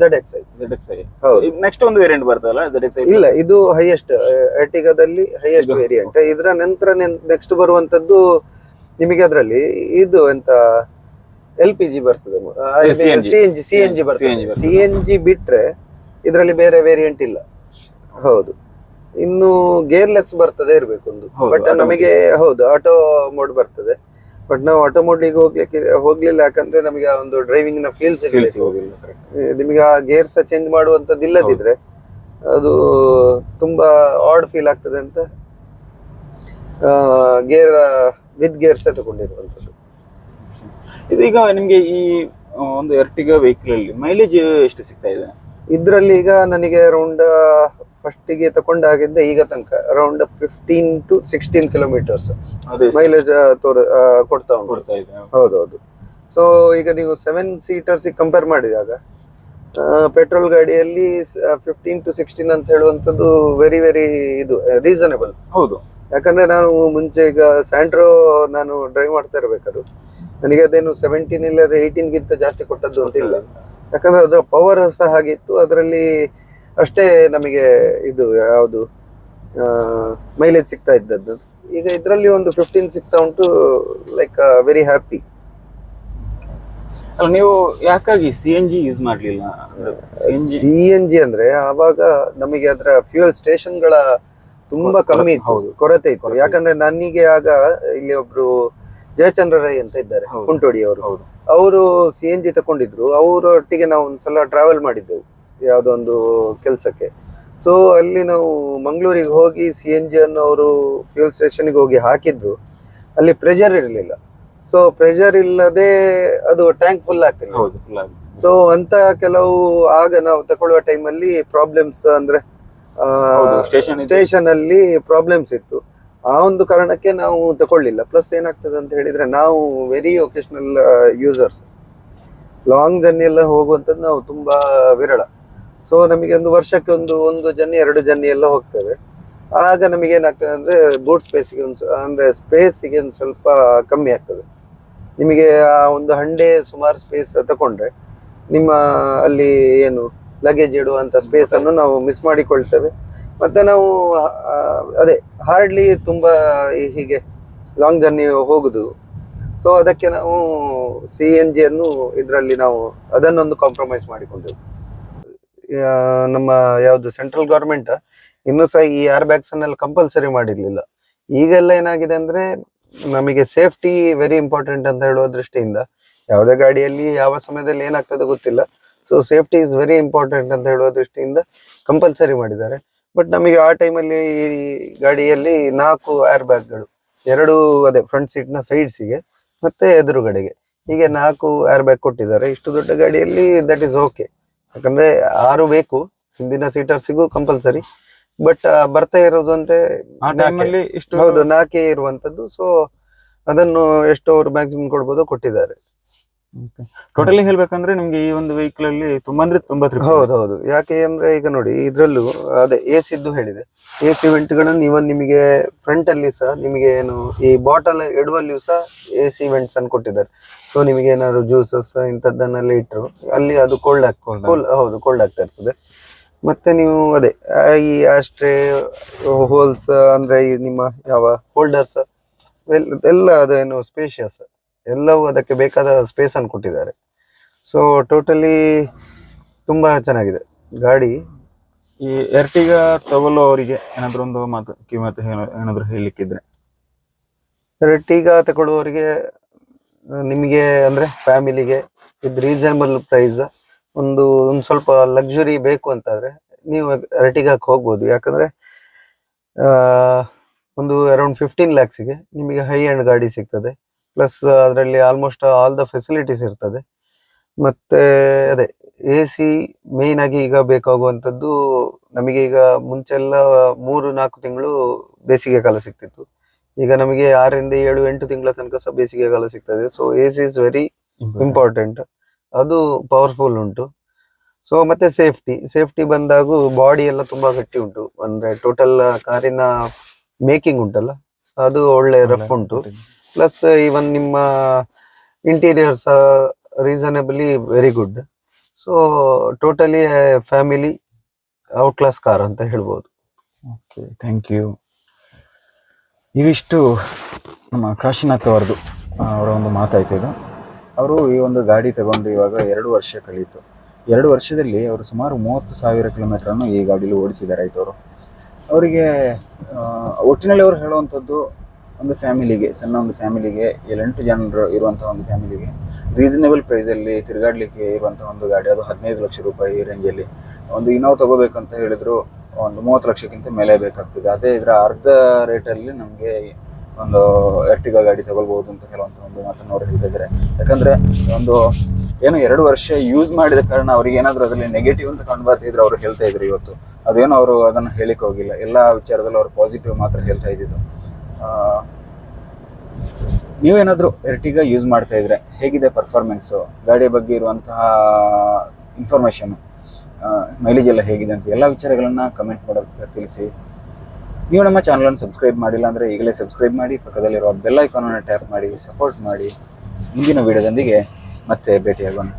Z X I Z X I ಹೌದು. ನೆಕ್ಸ್ಟ್ ಒಂದು ವೇರಿಯಂಟ್ ಬರ್ತದಲ್ಲ ಜೆಡ್ ಎಕ್ಸ್ ಐ ಇಲ್ಲ ಇದು ಹೈಯೆಸ್ಟ್ ಎರ್ಟಿಗಾದಲ್ಲಿ ಹೈಯೆಸ್ಟ್ ವೇರಿಯಂಟ್ ಇದರ ನಂತರ ನೆಕ್ಸ್ಟ್ ಬರುವಂತದ್ದು ನಿಮಗೆ ಅದರಲ್ಲಿ ಇದು ಎಂತ ಎಲ್ ಪಿ ಜಿ ಬರ್ತದೆ. C N G C N G ಬರ್ತದೆ. ಸಿ ಎನ್ ಜಿ ಬಿಟ್ರೆ ಇದರಲ್ಲಿ ಬೇರೆ ವೇರಿಯಂಟ್ ಇಲ್ಲ. ಹೌದು. ಇನ್ನು ಗೇರ್ಲೆಸ್ ಬರ್ತದೆ ಇರ್ಬೇಕು ಒಂದು. ಬಟ್ ನಮಗೆ ಹೌದು ಆಟೋ ಮೋಡ್ ಬರ್ತದೆ. ಬಟ್ ನಾವು ಆಟೋ ಮೋಡ್ಗೆ ಹೋಗ್ಲಿಕ್ಕೆ ಹೋಗ್ಲಿಲ್ಲ ಯಾಕಂದ್ರೆ ನಮಗೆ ಆ ಒಂದು ಡ್ರೈವಿಂಗ್ನ ಫೀಲ್. ನಿಮಗೆ ಆ ಗೇರ್ ಸಹ ಚೇಂಜ್ ಮಾಡುವಂತದ್ದು ಇಲ್ಲದಿದ್ರೆ ಅದು ತುಂಬಾ ಆಡ್ ಫೀಲ್ ಆಗ್ತದೆ ಅಂತ ಗೇರ್ ವಿತ್ ಗೇರ್ ಸಹ ತಗೊಂಡಿರುವಂತದ್ದು ಇದೀಗ ನಿಮ್ಗೆ ಈ ಒಂದು ಎರ್ಟಿಗ ವೆಹಿಕಲ್ ಅಲ್ಲಿ ಮೈಲೇಜ್ ಎಷ್ಟು ಸಿಗ್ತಾ ಇದೆ? ಇದರಲ್ಲಿ ಈಗ ನನಗೆ ಅರೌಂಡ್ ಫಸ್ಟಿಗೆ ತಕೊಂಡಾಗಿದ್ದೆ ಈಗ ತನಕ. Around fifteen to sixteen kilometres mileage ತೋರ್ ಕೊಡ್ತಾ ಉಂಟು. ಹೌದೌದು. ಸೊ ಈಗ ನೀವು ಸೆವೆನ್ ಸೀಟರ್ಸ್ ಕಂಪೇರ್ ಮಾಡಿದಾಗ ಪೆಟ್ರೋಲ್ ಗಾಡಿಯಲ್ಲಿ ಫಿಫ್ಟೀನ್ ಟು ಸಿಕ್ಸ್ಟೀನ್ ಅಂತ ಹೇಳುವಂಥದ್ದು ವೆರಿ ವೆರಿ ಇದು ರೀಸನಬಲ್ ಹೌದು. ಯಾಕಂದ್ರೆ ನಾನು ಮುಂಚೆ ಈಗ ಸ್ಯಾಂಟ್ರೋ ನಾನು ಡ್ರೈವ್ ಮಾಡ್ತಾ ಇರ್ಬೇಕಾದ್ರು. ನನಗೆ ಅದೇನು ಸೆವೆಂಟೀನ್ ಇಲ್ಲ ಏಯ್ಟೀನ್ ಗಿಂತ ಜಾಸ್ತಿ ಕೊಟ್ಟದ್ದು ಅಂತ ಇಲ್ಲ. ಯಾಕಂದ್ರೆ ಅದರ ಪವರ್ ಸಹ ಹಾಗಿತ್ತು ಅದರಲ್ಲಿ ಅಷ್ಟೇ ನಮಗೆ ಇದು ಯಾವುದು ಮೈಲೇಜ್ ಸಿಗ್ತಾ ಇದ್ದದ್ದು. ಈಗ ಇದರಲ್ಲಿ ಒಂದು ಫಿಫ್ಟೀನ್ ಸಿಗ್ತಾ ಉಂಟು ಲೈಕ್ ವೆರಿ ಹ್ಯಾಪಿ ಅಲ್ಲ ನೀವು ಯಾಕಾಗಿ ಸಿ ಎನ್ ಜಿ ಯೂಸ್ ಮಾಡಲಿಲ್ಲ? ಸಿ ಎನ್ ಜಿ ಅಂದ್ರೆ ಆವಾಗ ನಮಗೆ ಅದರ ಫ್ಯೂಯಲ್ ಸ್ಟೇಷನ್ಗಳ ತುಂಬಾ ಕಮ್ಮಿ ಇತ್ತು. ಕೊರತೆ ಇತ್ತು. ಯಾಕಂದ್ರೆ ನನಗೆ ಆಗ ಇಲ್ಲಿ ಒಬ್ರು ಜಯಚಂದ್ರ ರೈ ಅಂತ ಇದ್ದಾರೆ. ಕುಂಟೋಡಿ ಅವರು. ಅವರು ಸಿ ಎನ್ ಜಿ ತಕೊಂಡಿದ್ರು ಅವರೊಟ್ಟಿಗೆ ನಾವು ಒಂದ್ಸಲ ಟ್ರಾವೆಲ್ ಮಾಡಿದ್ದೆವು ಯಾವುದೋ ಒಂದು ಕೆಲಸಕ್ಕೆ. ಸೊ ಅಲ್ಲಿ ನಾವು ಮಂಗಳೂರಿಗೆ ಹೋಗಿ ಸಿ ಎನ್ ಜಿ ಅನ್ನು ಅವರು ಫ್ಯೂಲ್ ಸ್ಟೇಷನ್ಗೆ ಹೋಗಿ ಹಾಕಿದ್ರು. ಅಲ್ಲಿ ಪ್ರೆಷರ್ ಇರಲಿಲ್ಲ. ಸೊ ಪ್ರೆಷರ್ ಇಲ್ಲದೆ ಅದು ಟ್ಯಾಂಕ್ ಫುಲ್ ಆಗ್ತದೆ ಸೊ ಅಂತ ಕೆಲವು ಆಗ ನಾವು ತಗೊಳ್ಳುವ ಟೈಮಲ್ಲಿ ಪ್ರಾಬ್ಲಮ್ಸ್ ಅಂದ್ರೆ ಸ್ಟೇಷನ್ ಅಲ್ಲಿ ಪ್ರಾಬ್ಲಮ್ಸ್ ಇತ್ತು. ಆ ಒಂದು ಕಾರಣಕ್ಕೆ ನಾವು ತಗೊಳ್ಳಿಲ್ಲ. ಪ್ಲಸ್ ಏನಾಗ್ತದೆ ಅಂತ ಹೇಳಿದ್ರೆ ನಾವು very occasional users long journey ಎಲ್ಲ ಹೋಗುವಂಥದ್ದು ನಾವು ತುಂಬಾ ವಿರಳ. ಸೊ ನಮಗೆ ಒಂದು ವರ್ಷಕ್ಕೆ ಒಂದು ಒಂದು ಜರ್ನಿ ಎರಡು ಜರ್ನಿ ಎಲ್ಲ ಹೋಗ್ತೇವೆ. ಆಗ ನಮಗೆ ಏನಾಗ್ತದೆ ಅಂದ್ರೆ ಬೂಟ್ ಸ್ಪೇಸ್ಗೆ ಒಂದು ಅಂದರೆ ಸ್ಪೇಸಿಗೆ ಒಂದು ಸ್ವಲ್ಪ ಕಮ್ಮಿ ಆಗ್ತದೆ. ನಿಮಗೆ ಆ ಒಂದು ಹಂಡೆ ಸುಮಾರು ಸ್ಪೇಸ್ ತಗೊಂಡ್ರೆ ನಿಮ್ಮ ಅಲ್ಲಿ ಏನು ಲಗೇಜ್ ಇಡುವಂಥ ಸ್ಪೇಸ್ ಅನ್ನು ನಾವು ಮಿಸ್ ಮಾಡಿಕೊಳ್ತೇವೆ. ಮತ್ತೆ ನಾವು ಅದೇ ಹಾರ್ಡ್ಲಿ ತುಂಬ ಹೀಗೆ ಲಾಂಗ್ ಜರ್ನಿ ಹೋಗುದು. ಸೊ ಅದಕ್ಕೆ ನಾವು ಸಿ ಎನ್ ಜಿಯನ್ನು ಇದರಲ್ಲಿ ನಾವು ಅದನ್ನೊಂದು ಕಾಂಪ್ರಮೈಸ್ ಮಾಡಿಕೊಂಡೆವು. ನಮ್ಮ ಯಾವುದು ಸೆಂಟ್ರಲ್ ಗೌರ್ಮೆಂಟ್ ಇನ್ನೂ ಸಹ ಈ ಏರ್ ಬ್ಯಾಗ್ಸ್ ಅನ್ನೆಲ್ಲ ಕಂಪಲ್ಸರಿ ಮಾಡಿರ್ಲಿಲ್ಲ. ಈಗೆಲ್ಲ ಏನಾಗಿದೆ ಅಂದ್ರೆ ನಮಗೆ ಸೇಫ್ಟಿ ವೆರಿ ಇಂಪಾರ್ಟೆಂಟ್ ಅಂತ ಹೇಳುವ ದೃಷ್ಟಿಯಿಂದ ಯಾವುದೇ ಗಾಡಿಯಲ್ಲಿ ಯಾವ ಸಮಯದಲ್ಲಿ ಏನಾಗ್ತದೆ ಗೊತ್ತಿಲ್ಲ. So safety is very important ಅಂತ ಹೇಳುವ ದೃಷ್ಟಿಯಿಂದ ಕಂಪಲ್ಸರಿ ಮಾಡಿದ್ದಾರೆ. ಬಟ್ ನಮಗೆ ಆ ಟೈಮಲ್ಲಿ ಈ ಗಾಡಿಯಲ್ಲಿ ನಾಲ್ಕು ಏರ್ ಬ್ಯಾಗ್ಗಳು ಎರಡು ಅದೇ ಫ್ರಂಟ್ ಸೀಟ್ನ ಸೈಡ್ಸಿಗೆ ಮತ್ತೆ ಎದುರುಗಡೆಗೆ. ಹೀಗೆ ನಾಲ್ಕು ಏರ್ ಬ್ಯಾಗ್ ಕೊಟ್ಟಿದ್ದಾರೆ. ಇಷ್ಟು ದೊಡ್ಡ ಗಾಡಿಯಲ್ಲಿ ದಟ್ ಇಸ್ ಓಕೆ ಯಾಕಂದ್ರೆ ಆರು ಬೇಕು ಹಿಂದಿನ ಸೀಟರ್ಸಿಗೂ ಕಂಪಲ್ಸರಿ ಬಟ್ ಬರ್ತಾ ಇರೋದು ಅಂತೆ ಹೌದು ನಾಲ್ಕೇ ಇರುವಂತದ್ದು ಸೊ ಅದನ್ನು ಎಷ್ಟು ಅವರು ಮ್ಯಾಕ್ಸಿಮಮ್ ಕೊಡ್ಬೋದು ಕೊಟ್ಟಿದ್ದಾರೆ. ಟೋಟಲಿ ಹೇಳ್ಬೇಕಂದ್ರೆ ನಿಮ್ಗೆ ಈ ಒಂದು ವೆಹಿಕಲ್ ಅಲ್ಲಿ ತುಂಬಾ ಅಂದ್ರೆ ತುಂಬಾ ತೃಪ್ತಿ ಹೌದು ಹೌದು. ಯಾಕೆ ಅಂದ್ರೆ ಈಗ ನೋಡಿ ಇದ್ರಲ್ಲೂ ಅದೇ ಎ ಸಿದ್ದು ಹೇಳಿದೆ. ಎ ಸಿ ವೆಂಟ್ಗಳನ್ನು ಇವನ್ ನಿಮಗೆ ಫ್ರಂಟ್ ಅಲ್ಲಿ ಸಹ ನಿಮಗೆ ಏನು ಈ ಬಾಟಲ್ ಎಡುವಲ್ಲಿಯೂ ಸಹ ಎ ಸಿ ವೆಂಟ್ಸ್ ಅನ್ನು ಕೊಟ್ಟಿದ್ದಾರೆ. ಸೊ ನಿಮಗೆ ಏನಾದ್ರು ಜ್ಯೂಸಸ್ ಇಂಥದ್ದನ್ನೆಲ್ಲ ಇಟ್ಟರು ಅಲ್ಲಿ ಅದು ಕೋಲ್ಡ್ ಆಗ್ತದೆ ಕೋಲ್ಡ್ ಹೌದು ಕೋಲ್ಡ್ ಆಗ್ತಾ ಇರ್ತದೆ. ಮತ್ತೆ ನೀವು ಅದೇ ಈ ಆಸ್ಟ್ರೇ ಹೋಲ್ಸ್ ಅಂದ್ರೆ ಈ ನಿಮ್ಮ ಯಾವ ಹೋಲ್ಡರ್ಸ್ ಎಲ್ಲ ಅದೇನು ಸ್ಪೇಷಿಯಸ್ ಎಲ್ಲವೂ ಅದಕ್ಕೆ ಬೇಕಾದ ಸ್ಪೇಸ್ ಅನ್ನು ಕೊಟ್ಟಿದ್ದಾರೆ. ಸೊ ಟೋಟಲಿ ತುಂಬಾ ಚೆನ್ನಾಗಿದೆ. ಗಾಡಿ. ಈ ಎರ್ಟಿಗ ತಗೊಳ್ಳೋರಿಗೆ ಏನಾದರೂ ಒಂದು ಮಾತು ಕಿಮ್ಮತ್ತು ಏನಾದರೂ ಏನಾದ್ರು ಹೇಳಲಿಕ್ಕಿದ್ರೆ? ಎರ್ಟಿಗ ತಗೊಳ್ಳುವವರಿಗೆ ನಿಮಗೆ ಅಂದರೆ ಫ್ಯಾಮಿಲಿಗೆ ಇದು ರೀಸನಬಲ್ ಪ್ರೈಸ್ ಒಂದು ಒಂದು ಸ್ವಲ್ಪ ಲಕ್ಸುರಿ ಬೇಕು ಅಂತಾದ್ರೆ ನೀವು ಎರ್ಟಿಗಾಕ್ಕೆ ಹೋಗ್ಬೋದು. ಯಾಕಂದ್ರೆ ಒಂದು ಅರೌಂಡ್ ಫಿಫ್ಟೀನ್ ಲ್ಯಾಕ್ಸಿಗೆ ನಿಮಗೆ ಹೈ ಆ್ಯಂಡ್ ಗಾಡಿ ಸಿಗ್ತದೆ. ಪ್ಲಸ್ ಅದರಲ್ಲಿ ಆಲ್ಮೋಸ್ಟ್ ಆಲ್ ದ ಫೆಸಿಲಿಟೀಸ್ ಇರ್ತದೆ. ಮತ್ತೆ ಅದೇ ಎ ಸಿ ಮೇನ್ ಆಗಿ ಈಗ ಬೇಕಾಗುವಂಥದ್ದು ನಮಗೆ ಈಗ ಮುಂಚೆಲ್ಲ ಮೂರು ನಾಲ್ಕು ತಿಂಗಳು ಬೇಸಿಗೆ ಕಾಲ ಸಿಗ್ತಿತ್ತು ಈಗ ನಮಗೆ ಆರರಿಂದ ಏಳು ಎಂಟು ತಿಂಗಳ ತನಕ ಸಹ ಬೇಸಿಗೆ ಕಾಲ ಸಿಗ್ತದೆ. So A C is very important ಅದು ಪವರ್ಫುಲ್ ಉಂಟು. ಸೊ ಮತ್ತೆ ಸೇಫ್ಟಿ ಸೇಫ್ಟಿ ಬಂದಾಗ ಬಾಡಿ ಎಲ್ಲ ತುಂಬಾ ಗಟ್ಟಿ ಉಂಟು. ಅಂದ್ರೆ ಟೋಟಲ್ ಕಾರಿನ ಮೇಕಿಂಗ್ ಉಂಟಲ್ಲ? ಅದು ಒಳ್ಳೆ ರಫ್ ಉಂಟು. ಪ್ಲಸ್ ಈವನ್ ನಿಮ್ಮ interiors reasonably very good so totally family out class car ಅಂತ ಹೇಳ್ಬೋದು. ಓಕೆ ಥ್ಯಾಂಕ್ ಯು ಇವಿಷ್ಟು ನಮ್ಮ ಕಾಶಿನಾಥ್ ಅವರದು ಅವರ ಒಂದು ಮಾತಾಯ್ತು ಇದು. ಅವರು ಈ ಒಂದು ಗಾಡಿ ತಗೊಂಡು ಇವಾಗ ಎರಡು ವರ್ಷ ಕಲಿತು ಎರಡು ವರ್ಷದಲ್ಲಿ ಅವರು ಸುಮಾರು ಮೂವತ್ತು ಸಾವಿರ ಕಿಲೋಮೀಟ್ರನ್ನು ಈ ಗಾಡೀಲಿ ಓಡಿಸಿದ್ದಾರೆ ಆಯ್ತು ಅವರು ಅವರಿಗೆ ಒಟ್ಟಿನಲ್ಲಿ ಅವರು ಹೇಳುವಂಥದ್ದು ಒಂದು ಫ್ಯಾಮಿಲಿಗೆ, ಸಣ್ಣ ಒಂದು ಫ್ಯಾಮಿಲಿಗೆ, ಏಳೆಂಟು ಜನರು ಇರುವಂಥ ಒಂದು ಫ್ಯಾಮಿಲಿಗೆ ರೀಸನೇಬಲ್ ಪ್ರೈಸಲ್ಲಿ ತಿರುಗಾಡಲಿಕ್ಕೆ ಇರುವಂಥ ಒಂದು ಗಾಡಿ, ಅದು ಹದಿನೈದು ಲಕ್ಷ ರೂಪಾಯಿ ರೇಂಜಲ್ಲಿ ಒಂದು ಇನ್ನೋವ್ ತಗೋಬೇಕಂತ ಹೇಳಿದ್ರು, ಒಂದು ಮೂವತ್ತು ಲಕ್ಷಕ್ಕಿಂತ ಮೇಲೆ ಬೇಕಾಗ್ತದೆ. ಅದೇ ಇದರ ಅರ್ಧ ರೇಟಲ್ಲಿ ನಮಗೆ ಒಂದು ಎರ್ಟಿಗಾ ಗಾಡಿ ತಗೊಳ್ಬೋದು ಅಂತ ಹೇಳುವಂಥ ಒಂದು ಮಾತನ್ನು ಅವ್ರು ಹೇಳ್ತಿದ್ದಾರೆ ಯಾಕಂದರೆ ಒಂದು ಏನು ಎರಡು ವರ್ಷ ಯೂಸ್ ಮಾಡಿದ ಕಾರಣ ಅವ್ರಿಗೆ ಏನಾದರೂ ಅದರಲ್ಲಿ ನೆಗೆಟಿವ್ ಅಂತ ಕಂಡು ಬರ್ತಿದ್ರೆ ಅವರು ಹೇಳ್ತಾ ಇದ್ರು ಇವತ್ತು. ಅದೇನೋ ಅವರು ಅದನ್ನು ಹೇಳಿಕ್ ಹೋಗಿಲ್ಲ. ಎಲ್ಲ ವಿಚಾರದಲ್ಲಿ ಅವರು ಪಾಸಿಟಿವ್ ಮಾತ್ರ ಹೇಳ್ತಾ ಇದ್ದಿದ್ದು. ನೀವೇನಾದರೂ ಎರ್ಟಿಗ ಯೂಸ್ ಮಾಡ್ತಾ ಇದ್ರೆ ಹೇಗಿದೆ ಪರ್ಫಾರ್ಮೆನ್ಸು ಗಾಡಿಯ ಬಗ್ಗೆ ಇರುವಂತಹ ಇನ್ಫಾರ್ಮೇಷನು ಮೈಲೇಜ್ ಎಲ್ಲ ಹೇಗಿದೆ ಅಂತ ಎಲ್ಲ ವಿಚಾರಗಳನ್ನು ಕಮೆಂಟ್ ಮಾಡೋದಕ್ಕೆ ತಿಳಿಸಿ. ನೀವು ನಮ್ಮ ಚಾನಲನ್ನು ಸಬ್ಸ್ಕ್ರೈಬ್ ಮಾಡಿಲ್ಲ ಅಂದರೆ ಈಗಲೇ ಸಬ್ಸ್ಕ್ರೈಬ್ ಮಾಡಿ ಪಕ್ಕದಲ್ಲಿರುವ ಬೆಲ್ ಐಕಾನನ್ನು ಟ್ಯಾಪ್ ಮಾಡಿ ಸಪೋರ್ಟ್ ಮಾಡಿ. ಮುಂದಿನ ವಿಡಿಯೋದೊಂದಿಗೆ ಮತ್ತೆ ಭೇಟಿಯಾಗೋಣ.